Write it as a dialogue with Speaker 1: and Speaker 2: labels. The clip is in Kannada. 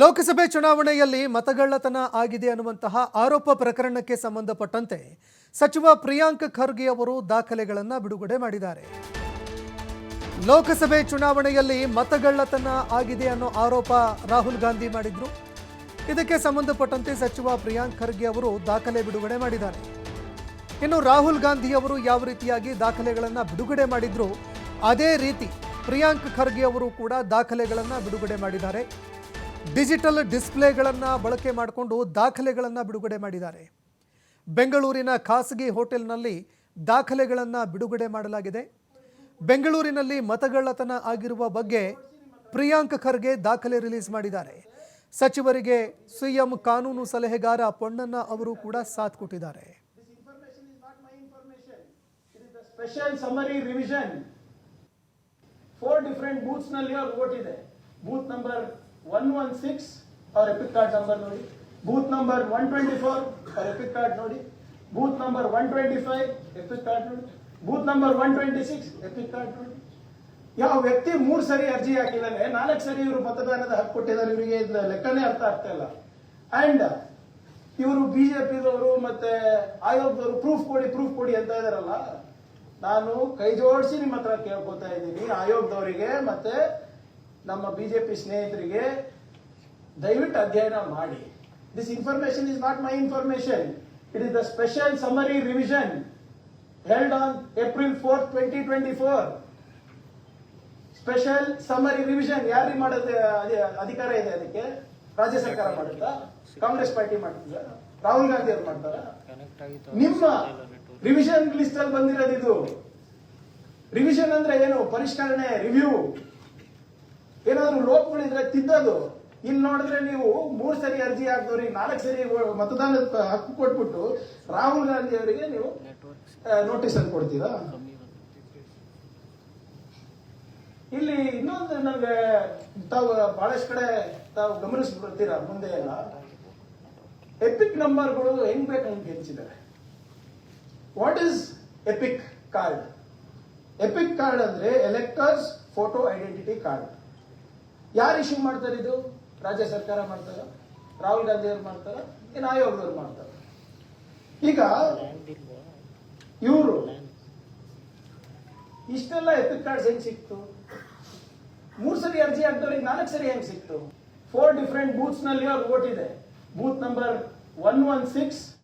Speaker 1: ಲೋಕಸಭೆ ಚುನಾವಣೆಯಲ್ಲಿ ಮತಗಳ್ಳತನ ಆಗಿದೆ ಅನ್ನುವಂತಹ ಆರೋಪ ಪ್ರಕರಣಕ್ಕೆ ಸಂಬಂಧಪಟ್ಟಂತೆ ಸಚಿವ ಪ್ರಿಯಾಂಕ್ ಖರ್ಗೆ ಅವರು ದಾಖಲೆಗಳನ್ನು ಬಿಡುಗಡೆ ಮಾಡಿದ್ದಾರೆ. ಲೋಕಸಭೆ ಚುನಾವಣೆಯಲ್ಲಿ ಮತಗಳ್ಳತನ ಆಗಿದೆ ಅನ್ನೋ ಆರೋಪ ರಾಹುಲ್ ಗಾಂಧಿ ಮಾಡಿದ್ರು. ಇದಕ್ಕೆ ಸಂಬಂಧಪಟ್ಟಂತೆ ಸಚಿವ ಪ್ರಿಯಾಂಕ್ ಖರ್ಗೆ ಅವರು ದಾಖಲೆ ಬಿಡುಗಡೆ ಮಾಡಿದ್ದಾರೆ. ಇನ್ನು ರಾಹುಲ್ ಗಾಂಧಿ ಅವರು ಯಾವ ರೀತಿಯಾಗಿ ದಾಖಲೆಗಳನ್ನು ಬಿಡುಗಡೆ ಮಾಡಿದ್ರು, ಅದೇ ರೀತಿ ಪ್ರಿಯಾಂಕ್ ಖರ್ಗೆ ಅವರು ಕೂಡ ದಾಖಲೆಗಳನ್ನು ಬಿಡುಗಡೆ ಮಾಡಿದ್ದಾರೆ. ಡಿಜಿಟಲ್ ಡಿಸ್ಪ್ಲೇಗಳನ್ನು ಬಳಕೆ ಮಾಡಿಕೊಂಡು ದಾಖಲೆಗಳನ್ನು ಬಿಡುಗಡೆ ಮಾಡಿದ್ದಾರೆ. ಬೆಂಗಳೂರಿನ ಖಾಸಗಿ ಹೋಟೆಲ್ನಲ್ಲಿ ದಾಖಲೆಗಳನ್ನು ಬಿಡುಗಡೆ ಮಾಡಲಾಗಿದೆ. ಬೆಂಗಳೂರಿನಲ್ಲಿ ಮತಗಳ್ಳತನ ಆಗಿರುವ ಬಗ್ಗೆ ಪ್ರಿಯಾಂಕ್ ಖರ್ಗೆ ದಾಖಲೆ ರಿಲೀಸ್ ಮಾಡಿದ್ದಾರೆ. ಸಚಿವರಿಗೆ ಸಿಎಂ ಕಾನೂನು ಸಲಹೆಗಾರ ಪೊನ್ನಣ್ಣ ಅವರು ಕೂಡ ಸಾಥ್ ಕೊಟ್ಟಿದ್ದಾರೆ.
Speaker 2: ಫೋರ್ ಡಿಫರೆಂಟ್ booths ನಲ್ಲಿ ಅವ್ರು vote booth number one one six ಅವ್ರ ಎಪಿಕ್ ಕಾರ್ಡ್ ನಂಬರ್ ನೋಡಿ. Booth number one twenty four ಅವ್ರ ಎಪಿಕ್ ಕಾರ್ಡ್ ನೋಡಿ. Booth number one twenty five EPIC card ನೋಡಿ. Booth number one twenty six EPIC card ನೋಡಿ. ಯಾವ ವ್ಯಕ್ತಿ ಮೂರು ಸರಿ ಅರ್ಜಿ ಹಾಕಿದ್ದಾನೆ, ನಾಲ್ಕು ಸರಿ ಇವರು ಮತದಾನದ ಹಕ್ಕು ಕೊಟ್ಟಿದ್ದಾರೆ, ಇವರಿಗೆ ಲೆಕ್ಕನೇ ಅರ್ಥ ಆಗ್ತಾ ಇಲ್ಲ. ಅಂಡ್ ಇವರು ಬಿಜೆಪಿದವರು ಮತ್ತೆ ಆಯೋಗದವರು ಪ್ರೂಫ್ ಕೊಡಿ ಪ್ರೂಫ್ ಕೊಡಿ ಅಂತ ಇದಾರಲ್ಲ. ನಾನು ಕೈ ಜೋಡಿಸಿ ನಿಮ್ಮ ಹತ್ರ ಕೇಳ್ಕೊತಾ ಇದ್ದೀನಿ, ಆಯೋಗದವರಿಗೆ ಮತ್ತೆ ನಮ್ಮ ಬಿಜೆಪಿ ಸ್ನೇಹಿತರಿಗೆ ದಯವಿಟ್ಟು ಅಧ್ಯಯನ ಮಾಡಿ. This information is not my information it is the special summary revision held on April fourth twenty twenty four special summary revision ಯಾರಿಗೆ ಮಾಡುತ್ತೆ ಅಧಿ- ಅಧಿಕಾರ ಇದೆ ಅದಕ್ಕೆ? ರಾಜ್ಯ ಸರ್ಕಾರ ಮಾಡುತ್ತಾ? ಕಾಂಗ್ರೆಸ್ ಪಾರ್ಟಿ ಮಾಡ್ತಿದ್ದ ರಾಹುಲ್ ಗಾಂಧಿ ಅವ್ರು ಮಾಡ್ತಾರ? ನಿಮ್ಮ ರಿವಿಷನ್ ಲಿಸ್ಟ್ ಅಲ್ಲಿ ಬಂದಿರೋದು ಇದು ರಿವಿಷನ್ ಅಂದ್ರೆ ಏನು? ಪರಿಷ್ಕರಣೆ ರಿವ್ಯೂ ಏನಾದ್ರು ಲೋಪಗಳಿದ್ರೆ ತಿದ್ದೋದು. ಇಲ್ಲಿ ನೋಡಿದ್ರೆ ನೀವು ಮೂರು ಸರಿ ಅರ್ಜಿ ಹಾಕಿದವ್ರಿಗೆ ನಾಲ್ಕು ಸರಿ ಮತದಾನದ ಹಕ್ಕು ಕೊಟ್ಬಿಟ್ಟು ರಾಹುಲ್ ಗಾಂಧಿ ಅವರಿಗೆ ನೀವು ನೋಟಿಸ್ ಅನ್ನು ಕೊಡ್ತೀರಾ? ಇಲ್ಲಿ ಇನ್ನೊಂದು ನನಗೆ ತಾವು ಬಹಳಷ್ಟು ಕಡೆ ತಾವು ಗಮನಿಸ್ಬಿಡ್ತೀರಾ ಮುಂದೆ ಎಲ್ಲ? ಎಪಿಕ್ ನಂಬರ್ಗಳು ಹೆಂಗ್ ಬೇಕು ಹಂಗೆ ಹೆಚ್ಚಿದ್ದಾರೆ what is EPIC card EPIC card ಅಂದ್ರೆ ಎಲೆಕ್ಟರ್ಸ್ ಫೋಟೋ ಐಡೆಂಟಿಟಿ ಕಾರ್ಡ್. ಯಾರು ಇಶ್ಯೂ ಮಾಡ್ತಾರೆ ಇದು? ರಾಜ್ಯ ಸರ್ಕಾರ ಮಾಡ್ತಾರ? ರಾಹುಲ್ ಗಾಂಧಿ ಅವ್ರು ಮಾಡ್ತಾರ? ಏನು ಆಯೋಗದವ್ರು ಮಾಡ್ತಾರ. ಈಗ ಇವರು ಇಷ್ಟೆಲ್ಲ ಎಪಿಕ್ ಕಾರ್ಡ್ಸ್ ಹೆಂಗ್ ಸಿಕ್ತು? ಮೂರ್ ಸರಿ ಅರ್ಜಿ ಹಾಕ್ದವ್ರಿಗೆ ನಾಲ್ಕು ಸರಿ ಹೆಂಗ್ ಸಿಕ್ತು? ಫೋರ್ ಡಿಫ್ರೆಂಟ್ ಬೂತ್ಸ್ನಲ್ಲಿ ಅವ್ರು ವೋಟ್ ಇದೆ. Booth number one one six